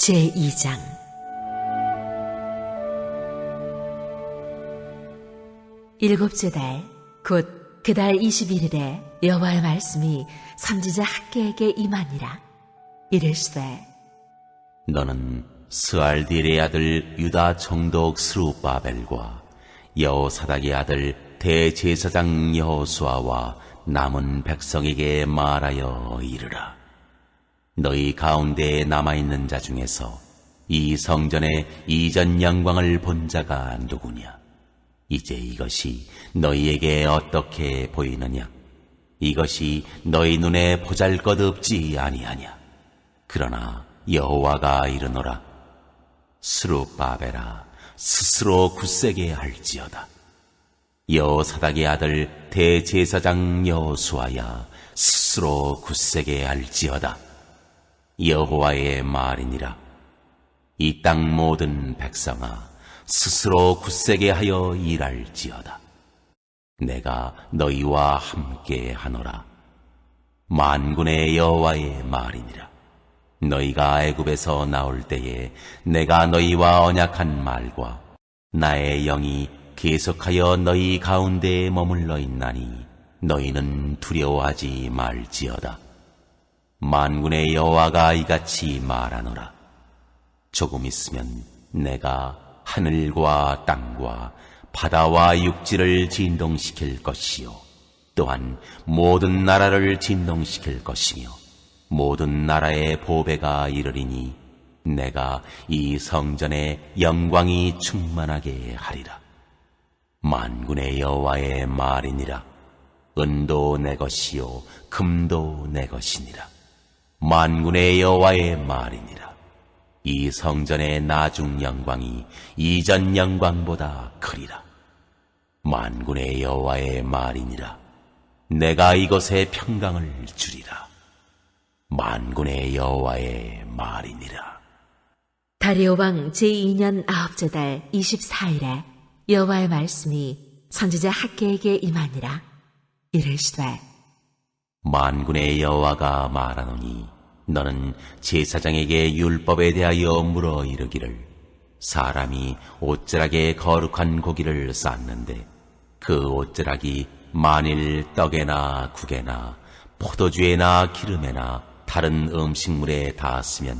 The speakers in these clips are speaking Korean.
제2장 일곱째 달, 곧 그달 21일에 여호와의 말씀이 선지자 학계에게 임하니라. 이르시되 너는 스알딜의 아들 유다 총독 스루바벨과 여호사닥의 아들 대제사장 여호수아와 남은 백성에게 말하여 이르라. 너희 가운데에 남아있는 자 중에서 이 성전의 이전 영광을 본 자가 누구냐? 이제 이것이 너희에게 어떻게 보이느냐? 이것이 너희 눈에 보잘것없지 아니하냐? 그러나 여호와가 이르노라 스루바벨아 스스로 굳세게 할지어다 여호사닥의 아들 대제사장 여호수아야 스스로 굳세게 할지어다 여호와의 말이니라. 이 땅 모든 백성아 스스로 굳세게 하여 일할지어다. 내가 너희와 함께 하노라. 만군의 여호와의 말이니라. 너희가 애굽에서 나올 때에 내가 너희와 언약한 말과 나의 영이 계속하여 너희 가운데에 머물러 있나니 너희는 두려워하지 말지어다. 만군의 여호와가 이같이 말하노라. 조금 있으면 내가 하늘과 땅과 바다와 육지를 진동시킬 것이요. 또한 모든 나라를 진동시킬 것이며 모든 나라의 보배가 이르리니 내가 이 성전에 영광이 충만하게 하리라. 만군의 여호와의 말이니라. 은도 내 것이요 금도 내 것이니라. 만군의 여호와의 말이니라. 이 성전의 나중 영광이 이전 영광보다 크리라. 만군의 여호와의 말이니라. 내가 이곳에 평강을 주리라. 만군의 여호와의 말이니라. 다리오 왕 제2년 아홉째 달 24일에 여호와의 말씀이 선지자 학계에게 임하니라. 이르시되 만군의 여호와가 말하노니 너는 제사장에게 율법에 대하여 물어 이르기를 사람이 옷자락에 거룩한 고기를 쌓는데 그 옷자락이 만일 떡에나 국에나 포도주에나 기름에나 다른 음식물에 닿았으면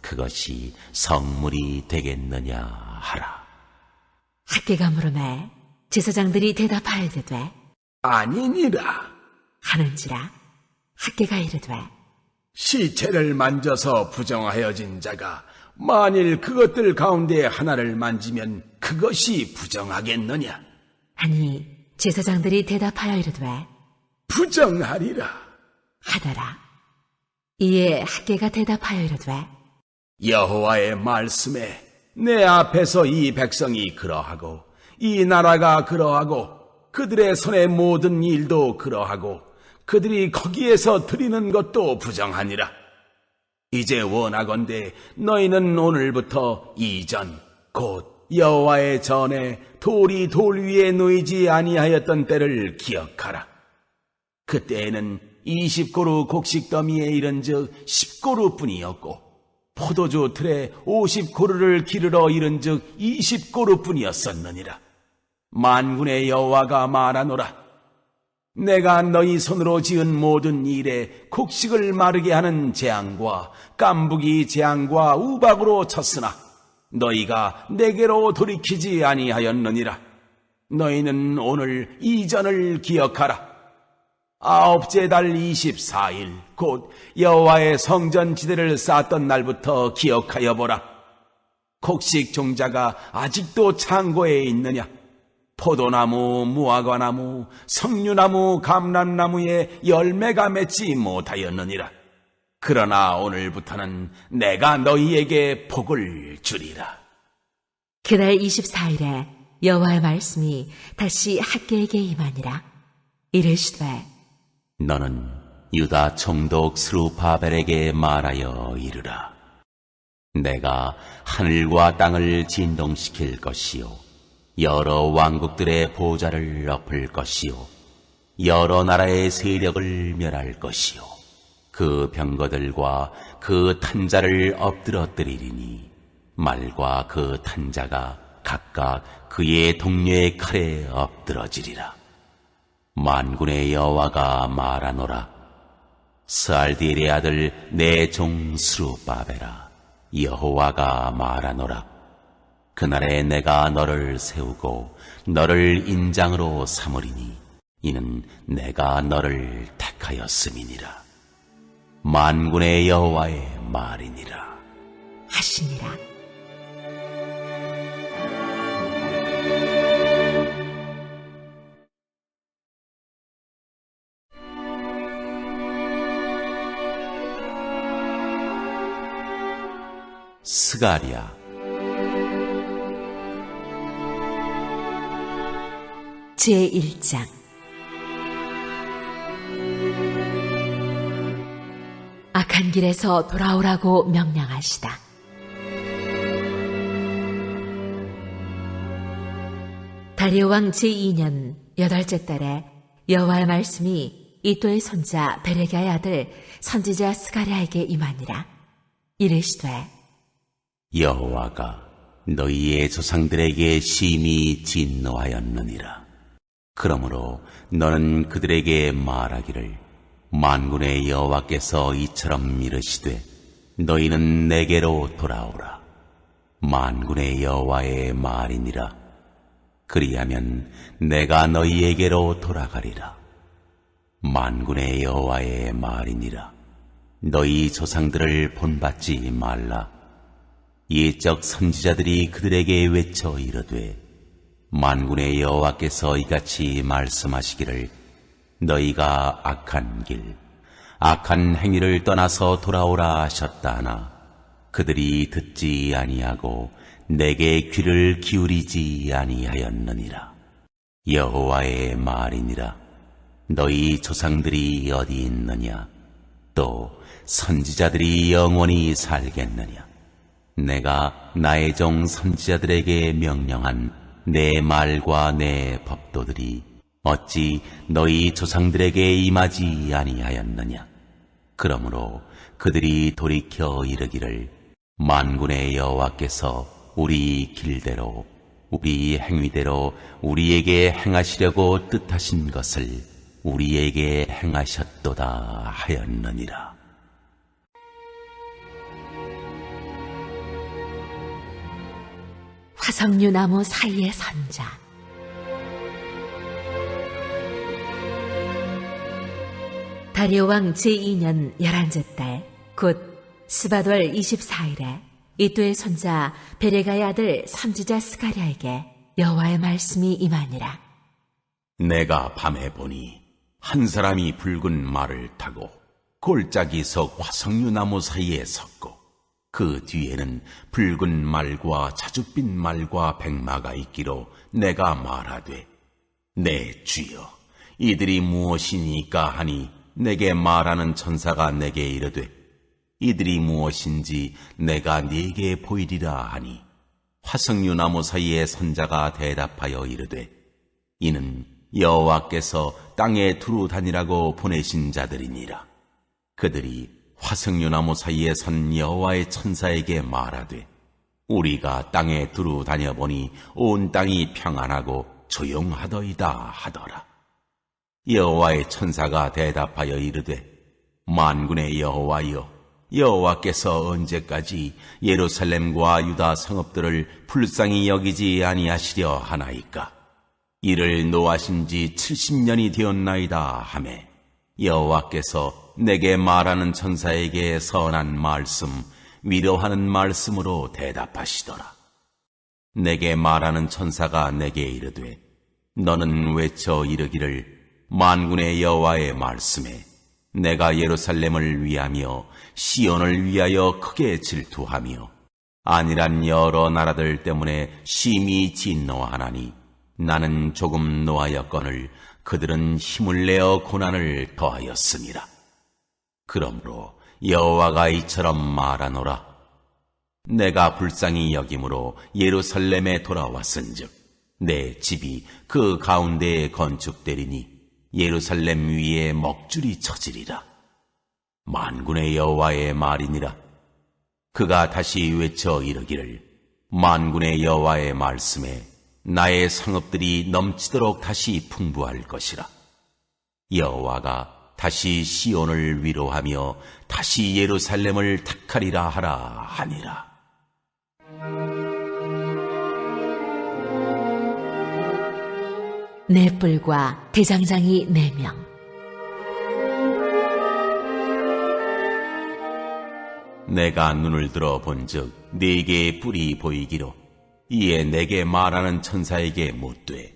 그것이 성물이 되겠느냐 하라. 학계가 물음에 제사장들이 대답하여 되되 아니니라. 하는지라 학계가 이르되 시체를 만져서 부정하여진 자가 만일 그것들 가운데 하나를 만지면 그것이 부정하겠느냐? 하니 제사장들이 대답하여 이르되 부정하리라. 하더라. 이에 학계가 대답하여 이르되 여호와의 말씀에 내 앞에서 이 백성이 그러하고 이 나라가 그러하고 그들의 손의 모든 일도 그러하고 그들이 거기에서 드리는 것도 부정하니라. 이제 원하건대 너희는 오늘부터 이전 곧 여호와의 전에 돌이 돌 위에 놓이지 아니하였던 때를 기억하라. 그때에는 20고루 곡식 더미에 이른즉 10고루 뿐이었고 포도주 틀에 50고루를 기르러 이른즉 20고루 뿐이었었느니라. 만군의 여호와가 말하노라. 내가 너희 손으로 지은 모든 일에 곡식을 마르게 하는 재앙과 깐부기 재앙과 우박으로 쳤으나 너희가 내게로 돌이키지 아니하였느니라. 너희는 오늘 이전을 기억하라. 아홉째 달 24일 곧 여호와의 성전 지대를 쌓았던 날부터 기억하여 보라. 곡식 종자가 아직도 창고에 있느냐? 포도나무, 무화과나무, 석류나무, 감람나무에 열매가 맺지 못하였느니라. 그러나 오늘부터는 내가 너희에게 복을 주리라. 그날 24일에 여호와의 말씀이 다시 학계에게 임하니라. 이르시되 너는 유다 총독 스루바벨에게 말하여 이르라. 내가 하늘과 땅을 진동시킬 것이요. 여러 왕국들의 보좌를 엎을 것이요. 여러 나라의 세력을 멸할 것이요. 그 병거들과 그 탄자를 엎드러뜨리리니 말과 그 탄자가 각각 그의 동료의 칼에 엎드러지리라. 만군의 여호와가 말하노라. 스알디엘의 아들 내 종 스루바베라. 여호와가 말하노라. 그날에 내가 너를 세우고 너를 인장으로 삼으리니 이는 내가 너를 택하였음이니라. 만군의 여호와의 말이니라. 하시니라. 스가랴 제1장 악한 길에서 돌아오라고 명령하시다. 다리오 왕 제2년 여덟째 달에 여호와의 말씀이 이또의 손자 베레가의 아들 선지자 스가랴에게 임하니라. 이르시되 여호와가 너희의 조상들에게 심히 진노하였느니라. 그러므로 너는 그들에게 말하기를 만군의 여호와께서 이처럼 이르시되 너희는 내게로 돌아오라. 만군의 여호와의 말이니라. 그리하면 내가 너희에게로 돌아가리라. 만군의 여호와의 말이니라. 너희 조상들을 본받지 말라. 예적 선지자들이 그들에게 외쳐 이르되 만군의 여호와께서 이같이 말씀하시기를 너희가 악한 길 악한 행위를 떠나서 돌아오라 하셨다 하나 그들이 듣지 아니하고 내게 귀를 기울이지 아니하였느니라. 여호와의 말이니라. 너희 조상들이 어디 있느냐? 또 선지자들이 영원히 살겠느냐? 내가 나의 종 선지자들에게 명령한 내 말과 내 법도들이 어찌 너희 조상들에게 임하지 아니하였느냐? 그러므로 그들이 돌이켜 이르기를 만군의 여호와께서 우리 길대로 우리 행위대로 우리에게 행하시려고 뜻하신 것을 우리에게 행하셨도다 하였느니라. 화석류 나무 사이의 선자. 다리오 왕 제2년 열한째 달, 곧 스바돌 24일에 이또의 손자 베레가의 아들 선지자 스가랴에게 여호와의 말씀이 임하니라. 내가 밤에 보니 한 사람이 붉은 말을 타고 골짜기 석 화석류 나무 사이에 섰고 그 뒤에는 붉은 말과 자줏빛 말과 백마가 있기로 내가 말하되 내 주여 이들이 무엇이니까 하니 내게 말하는 천사가 내게 이르되 이들이 무엇인지 내가 네게 보이리라 하니 화석류 나무 사이에 선자가 대답하여 이르되 이는 여호와께서 땅에 두루 다니라고 보내신 자들이니라. 그들이 화석류 나무 사이에 선 여호와의 천사에게 말하되 우리가 땅에 두루 다녀보니 온 땅이 평안하고 조용하더이다 하더라. 여호와의 천사가 대답하여 이르되 만군의 여호와여 여호와께서 언제까지 예루살렘과 유다 성읍들을 불쌍히 여기지 아니하시려 하나이까 이를 노하신 지 70년이 되었나이다 하매 여호와께서 내게 말하는 천사에게 선한 말씀 위로하는 말씀으로 대답하시더라 내게 말하는 천사가 내게 이르되 너는 외쳐 이르기를 만군의 여호와의 말씀에 내가 예루살렘을 위하며 시온을 위하여 크게 질투하며 아니란 여러 나라들 때문에 심히 진노하나니 나는 조금 노하였거늘 그들은 힘을 내어 고난을 더하였습니다. 그러므로 여호와가 이처럼 말하노라. 내가 불쌍히 여김으로 예루살렘에 돌아왔은즉 내 집이 그 가운데에 건축되리니 예루살렘 위에 먹줄이 쳐지리라. 만군의 여호와의 말이니라. 그가 다시 외쳐 이르기를 만군의 여호와의 말씀에 나의 상업들이 넘치도록 다시 풍부할 것이라. 여호와가 다시 시온을 위로하며 다시 예루살렘을 탁하리라 하라 하니라. 네 뿔과 대장장이 네 명. 내가 눈을 들어 본즉 네 개의 뿔이 보이기로 이에 내게 말하는 천사에게 묻되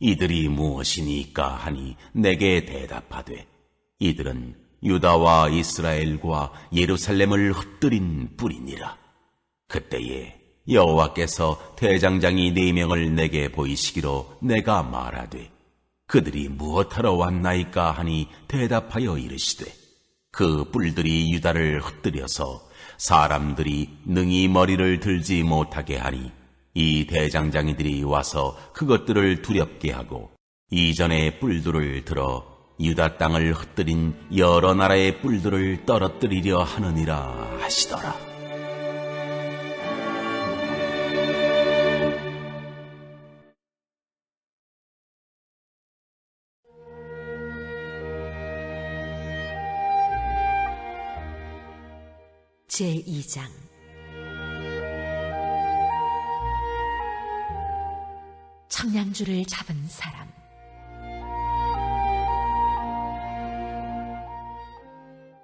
이들이 무엇이니까 하니 내게 대답하되 이들은 유다와 이스라엘과 예루살렘을 흩뜨린 뿔이니라. 그때에 여호와께서 대장장이 네 명을 내게 보이시기로 내가 말하되 그들이 무엇하러 왔나이까 하니 대답하여 이르시되 그 뿔들이 유다를 흩뜨려서 사람들이 능히 머리를 들지 못하게 하니 이 대장장이들이 와서 그것들을 두렵게 하고 이전의 뿔들을 들어 유다 땅을 흩뜨린 여러 나라의 뿔들을 떨어뜨리려 하느니라 하시더라. 제2장 청량주를 잡은 사람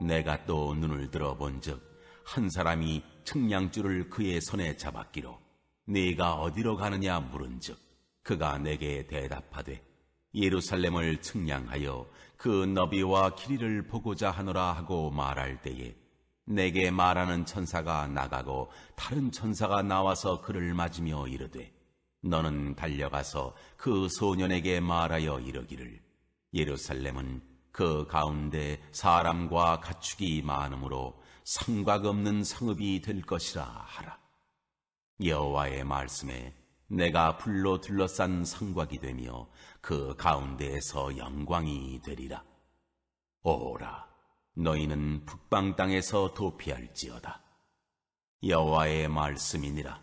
내가 또 눈을 들어 본즉 한 사람이 측량줄을 그의 손에 잡았기로 네가 어디로 가느냐 물은즉 그가 내게 대답하되 예루살렘을 측량하여 그 너비와 길이를 보고자 하노라 하고 말할 때에 내게 말하는 천사가 나가고 다른 천사가 나와서 그를 맞으며 이르되 너는 달려가서 그 소년에게 말하여 이르기를 예루살렘은 그 가운데 사람과 가축이 많으므로 상각 없는 성읍이 될 것이라 하라. 여호와의 말씀에 내가 불로 둘러싼 성곽이 되며 그 가운데에서 영광이 되리라. 오라, 너희는 북방 땅에서 도피할지어다. 여호와의 말씀이니라.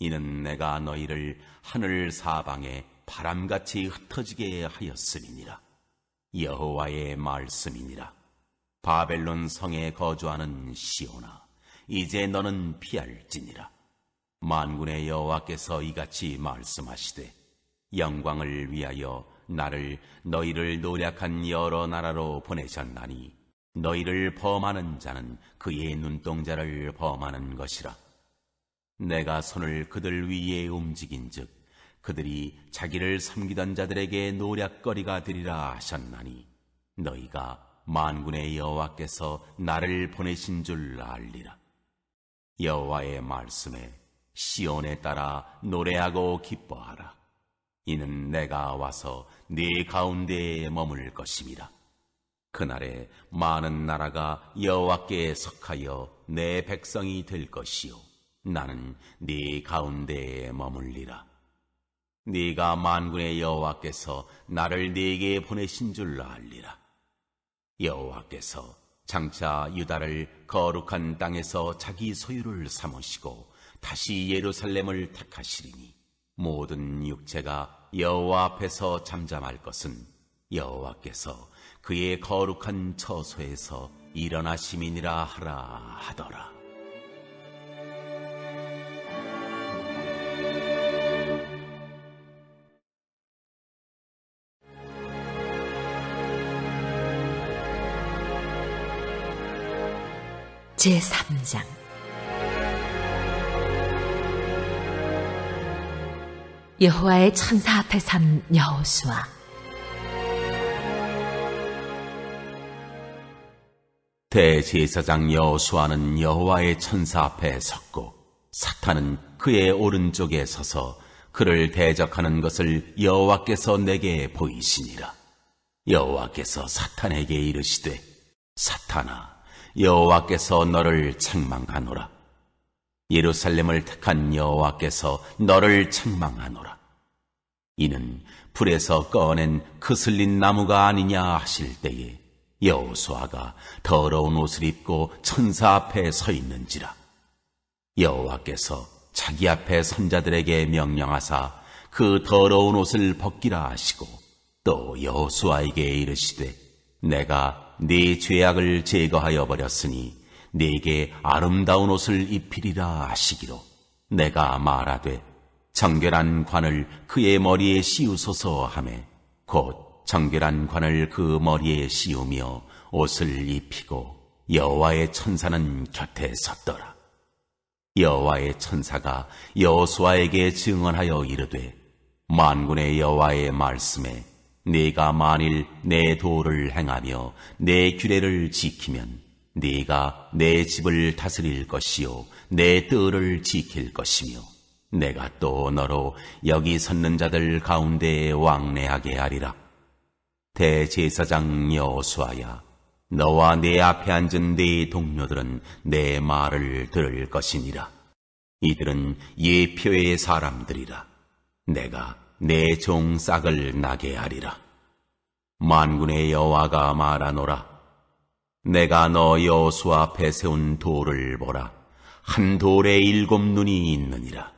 이는 내가 너희를 하늘 사방에 바람같이 흩어지게 하였음이니라. 여호와의 말씀이니라. 바벨론 성에 거주하는 시오나, 이제 너는 피할지니라. 만군의 여호와께서 이같이 말씀하시되 영광을 위하여 나를 너희를 노력한 여러 나라로 보내셨나니 너희를 범하는 자는 그의 눈동자를 범하는 것이라. 내가 손을 그들 위에 움직인 즉 그들이 자기를 섬기던 자들에게 노략거리가 되리라 하셨나니 너희가 만군의 여호와께서 나를 보내신 줄 알리라. 여호와의 말씀에 시온에 따라 노래하고 기뻐하라. 이는 내가 와서 네 가운데에 머물 것임이라. 그날에 많은 나라가 여호와께 석하여 내 백성이 될 것이요 나는 네 가운데에 머물리라. 네가 만군의 여호와께서 나를 네게 보내신 줄 알리라. 여호와께서 장차 유다를 거룩한 땅에서 자기 소유를 삼으시고 다시 예루살렘을 택하시리니 모든 육체가 여호와 앞에서 잠잠할 것은 여호와께서 그의 거룩한 처소에서 일어나심이니라 하라 하더라. 제3장 여호와의 천사 앞에 선 여호수아 대제사장 여호수아는 여호와의 천사 앞에 섰고 사탄은 그의 오른쪽에 서서 그를 대적하는 것을 여호와께서 내게 보이시니라. 여호와께서 사탄에게 이르시되 사탄아 여호와께서 너를 책망하노라. 예루살렘을 택한 여호와께서 너를 책망하노라. 이는 불에서 꺼낸 그슬린 나무가 아니냐 하실 때에 여호수아가 더러운 옷을 입고 천사 앞에 서 있는지라 여호와께서 자기 앞에 선자들에게 명령하사 그 더러운 옷을 벗기라 하시고 또 여호수아에게 이르시되 내가 네 죄악을 제거하여 버렸으니 네게 아름다운 옷을 입히리라 하시기로 내가 말하되 정결한 관을 그의 머리에 씌우소서 하매 곧 정결한 관을 그 머리에 씌우며 옷을 입히고 여호와의 천사는 곁에 섰더라. 여호와의 천사가 여호수아에게 증언하여 이르되 만군의 여호와의 말씀에 네가 만일 내 도를 행하며 내 규례를 지키면 네가 내 집을 다스릴 것이요 내 뜰을 지킬 것이며 내가 또 너로 여기 섰는 자들 가운데 왕래하게 하리라. 대제사장 여호수아야 너와 내 앞에 앉은 네 동료들은 내 말을 들을 것이니라. 이들은 예표의 사람들이라. 내가 내 종 싹을 나게 하리라. 만군의 여호와가 말하노라. 내가 너 여호수 앞에 세운 돌을 보라. 한 돌에 일곱 눈이 있느니라.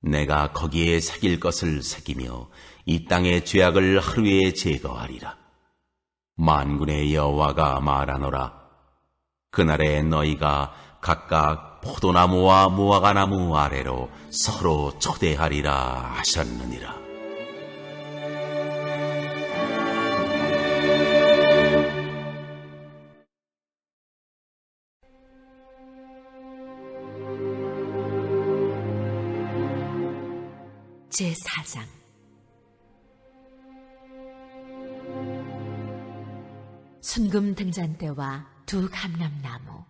내가 거기에 새길 것을 새기며 이 땅의 죄악을 하루에 제거하리라. 만군의 여호와가 말하노라. 그날에 너희가 각각 포도나무와 무화과나무 아래로 서로 초대하리라 하셨느니라. 제4장 순금 등잔대와 두 감람나무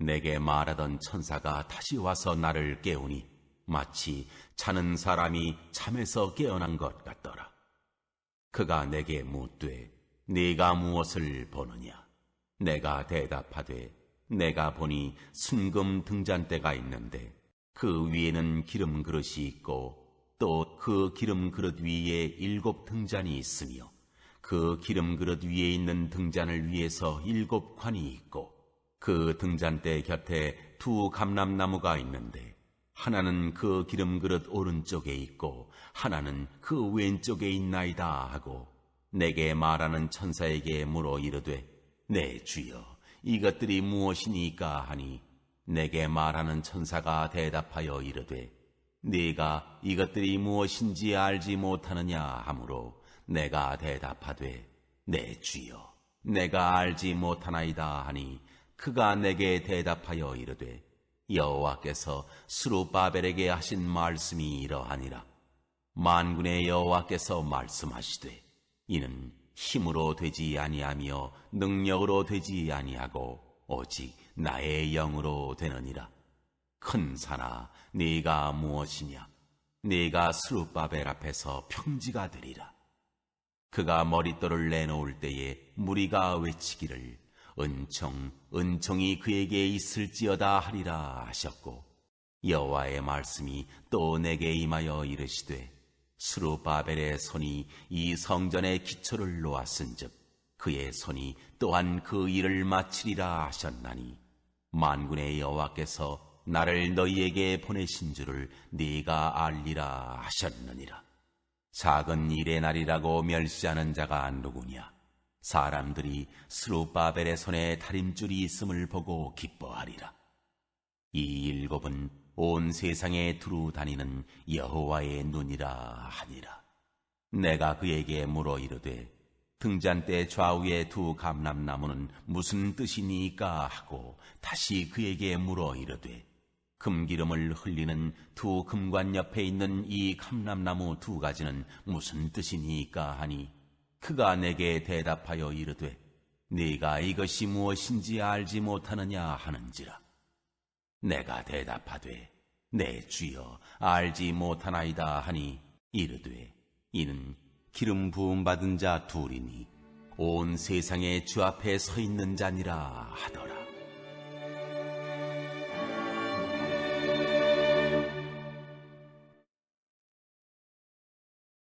내게 말하던 천사가 다시 와서 나를 깨우니 마치 자는 사람이 잠에서 깨어난 것 같더라. 그가 내게 묻되 네가 무엇을 보느냐? 내가 대답하되 내가 보니 순금 등잔대가 있는데 그 위에는 기름 그릇이 있고 또 그 기름 그릇 위에 일곱 등잔이 있으며 그 기름 그릇 위에 있는 등잔을 위해서 일곱 관이 있고 그 등잔대 곁에 두 감람나무가 있는데 하나는 그 기름 그릇 오른쪽에 있고 하나는 그 왼쪽에 있나이다 하고 내게 말하는 천사에게 물어 이르되 내 주여 이것들이 무엇이니까 하니 내게 말하는 천사가 대답하여 이르되 네가 이것들이 무엇인지 알지 못하느냐 하므로 내가 대답하되 내 주여 내가 알지 못하나이다 하니 그가 내게 대답하여 이르되 여호와께서 스루바벨에게 하신 말씀이 이러하니라. 만군의 여호와께서 말씀하시되 이는 힘으로 되지 아니하며 능력으로 되지 아니하고 오직 나의 영으로 되느니라. 큰 산아, 네가 무엇이냐? 네가 스룹바벨 앞에서 평지가 되리라. 그가 머릿돌을 내놓을 때에 무리가 외치기를 은총, 은총이 그에게 있을지어다 하리라 하셨고 여호와의 말씀이 또 내게 임하여 이르시되 스루바벨의 손이 이 성전의 기초를 놓았은즉 그의 손이 또한 그 일을 마치리라 하셨나니 만군의 여호와께서 나를 너희에게 보내신 줄을 네가 알리라 하셨느니라. 작은 일의 날이라고 멸시하는 자가 누구냐? 사람들이 스루바벨의 손에 다림줄이 있음을 보고 기뻐하리라. 이 일곱은 온 세상에 두루 다니는 여호와의 눈이라 하니라. 내가 그에게 물어 이르되 등잔대 좌우의 두 감람나무는 무슨 뜻이니까 하고 다시 그에게 물어 이르되 금기름을 흘리는 두 금관 옆에 있는 이 감람나무 두 가지는 무슨 뜻이니까 하니 그가 내게 대답하여 이르되 네가 이것이 무엇인지 알지 못하느냐 하는지라 내가 대답하되 내 주여 알지 못하나이다 하니 이르되 이는 기름 부음 받은 자 둘이니 온 세상에 주 앞에 서 있는 자니라 하더라